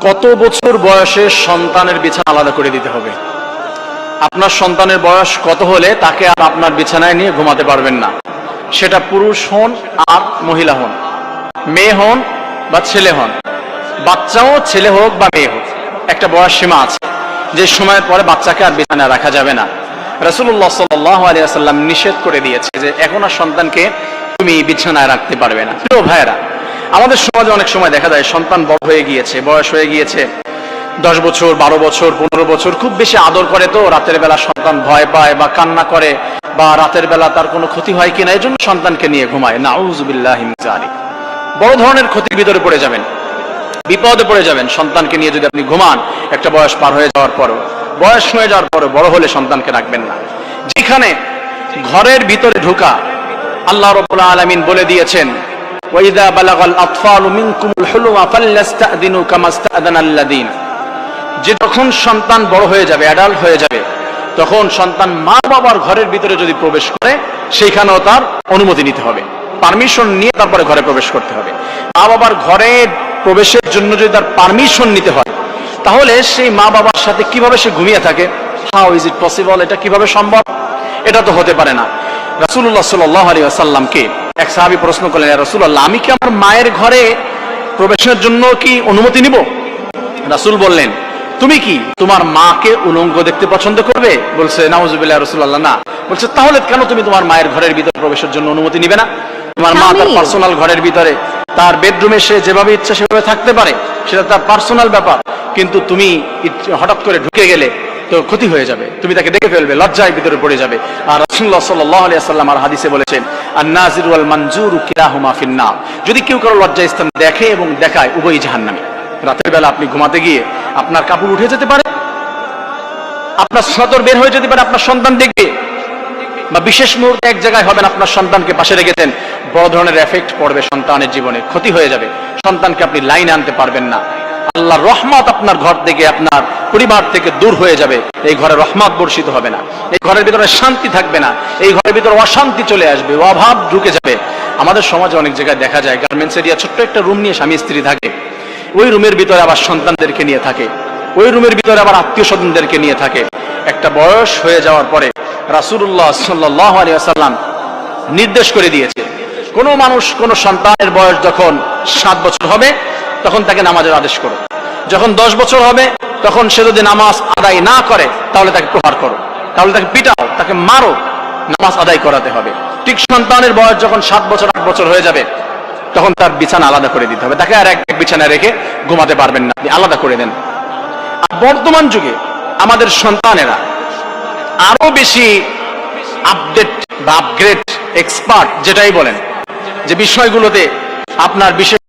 কত বছর বয়সে সন্তানের বিছানা আলাদা করে দিতে হবে? আপনার সন্তানের বয়স কত হলে তাকে আর আপনার বিছানায় নিয়ে ঘুমাতে পারবেন না? সেটা পুরুষ হন আর মহিলা হন। মেয়ে হন বা ছেলে হন। বাচ্চাও ছেলে হোক বা মেয়ে হোক, একটা বয়স সীমা আছে। যে সময়ের পরে বাচ্চাকে আর বিছানায় রাখা যাবে না। রসুল্লাহ সাল্লাম নিষেধ করে দিয়েছে যে এখন আর সন্তানকে তুমি বিছানায় রাখতে পারবে না। প্রিয় ভাইয়েরা আমাদের সমাজে অনেক সময় দেখা যায় সন্তান বড় হয়ে গিয়েছে, বয়স হয়ে গিয়েছে, দশ বছর, বারো বছর, পনেরো বছর, খুব বেশি আদর করে তো রাতের বেলা সন্তান ভয় পায় বা কান্না করে বা রাতের বেলা তার কোনো ক্ষতি হয় কিনা, এই জন্য সন্তানকে নিয়ে ঘুমায়। নাউজুবিল্লাহ বড় ধরনের ক্ষতির ভিতরে পড়ে যাবেন, বিপদে পড়ে যাবেন। সন্তানকে নিয়ে যদি আপনি ঘুমান, একটা বয়স পার হয়ে যাওয়ার পরও, বয়স হয়ে যাওয়ার পরে বড় হলে সন্তানকে রাখবেন না। যেখানে ঘরের ভিতরে ঢোকা আল্লাহ রবুল্লা আলমিন বলে দিয়েছেন ওয়াইদা বালাগাল আতফালু মিনকুমুল হুলুমা ফাল্লাস্তাদিনু কামা ইস্তাদানাল্লাযিন যে যখন সন্তান বড় হয়ে যাবে অ্যাডাল্ট হয়ে যাবে, তখন সন্তান মা বাবার ঘরের ভিতরে যদি প্রবেশ করে, সেইখানেও তার অনুমতি নিতে হবে। পারমিশন নিয়ে তারপরে ঘরে প্রবেশ করতে হবে। মা বাবার ঘরে প্রবেশের জন্য যদি তার পারমিশন নিতে হয়, তাহলে সেই মা বাবার সাথে কীভাবে সে ঘুমিয়ে থাকে? হাউ ইজ ইট পসিবল এটা কীভাবে সম্ভব? এটা তো হতে পারে না। রাসুল্লাহ সাল্লাহ আলী আসাল্লামকে এক সাহাবি প্রশ্ন করলেন রাসুল্লাহ আমি কি আমার মায়ের ঘরে প্রবেশের জন্য কি অনুমতি নিব? রাসুল বললেন তুমি কি তোমার মাকে উলঙ্গ দেখতে পছন্দ করবে? বলছে নাউজুবিল্লাহ রসুল্লাহ না। বলছে তাহলে কেন তুমি তোমার মায়ের ঘরের ভিতরে প্রবেশের জন্য অনুমতি নিবে না? তোমার মা তার পার্সোনাল ঘরের ভিতরে তার বেডরুমে সে যেভাবে ইচ্ছা সেভাবে থাকতে পারে সেটা তার পার্সোনাল ব্যাপার। কিন্তু তুমি হঠাৎ করে ঢুকে গেলে তো ক্ষতি হয়ে যাবে। তুমি তাকে দেখে ফেলবে, লজ্জায় ভিতরে পড়ে যাবে। আর রাসূলুল্লাহ সাল্লাল্লাহু আলাইহি সাল্লাম আর হাদিসে বলেছেন আর নাজির ওয়াল মঞ্জুর কিলাহুমা ফিন্নার। যদি কেউ কারও লজ্জা স্থান দেখে এবং দেখায়, উভয়ই জাহান্নামী। রাতের বেলা আপনি ঘুমাতে গিয়ে আপনার কাপড় উঠে যেতে পারে, আপনার সদর বের হয়ে যেতে পারে, আপনার সন্তান দেখবে। বা বিশেষ মুহূর্তে এক জায়গায় হবেন, আপনার সন্তানকে পাশে রেখেছেন বড় ধরনের এফেক্ট পড়বে সন্তানের জীবনে, ক্ষতি হয়ে যাবে। সন্তানকে আপনি লাইনে আনতে পারবেন না। আল্লাহর রহমত আপনার ঘর থেকে, আপনার পরিবার থেকে দূর হয়ে যাবে, এই ঘরে রহমত বর্ষিত হবে না। এই ঘরের ভিতরে শান্তি থাকবে না, এই ঘরের ভিতরে অশান্তি চলে আসবে, অভাব ঢুকে যাবে। আমাদের সমাজে অনেক জায়গায় দেখা যায় গার্মেন্টস এরিয়া ছোট্ট একটা রুম নিয়ে স্বামী স্ত্রী থাকে। ওই রুমের ভিতরে আবার সন্তানদেরকে নিয়ে থাকে। ওই রুমের ভিতরে আবার আত্মীয় স্বজনদেরকে নিয়ে থাকে। একটা বয়স হয়ে যাওয়ার পরে রাসূলুল্লাহ সাল্লাল্লাহু আলাইহি ওয়াসাল্লাম নির্দেশ করে দিয়েছে, কোন মানুষ, কোন সন্তানের বয়স যখন সাত বছর হবে, তখন তাকে নামাজের আদেশ করো। যখন দশ বছর হবে তখন সে যদি নামাজ আদায় না করে, তাহলে তাকে প্রহার করো। তাহলে তাকে পিটাও, তাকে মারো। নামাজ আদায় করাতে হবে। ঠিক সন্তানের বয়স যখন সাত বছর, আট বছর হয়ে যাবে, তখন তার বিছানা আলাদা করে দিতে হবে। তাকে আর এক বিছানায় রেখে ঘুমাতে পারবেন না। আলাদা করে দেন। আর বর্তমান যুগে আমাদের সন্তানেরা আরও বেশি আপডেট বা আপগ্রেড এক্সপার্ট যেটাই বলেন, যে বিষয়গুলোতে আপনার বিশেষ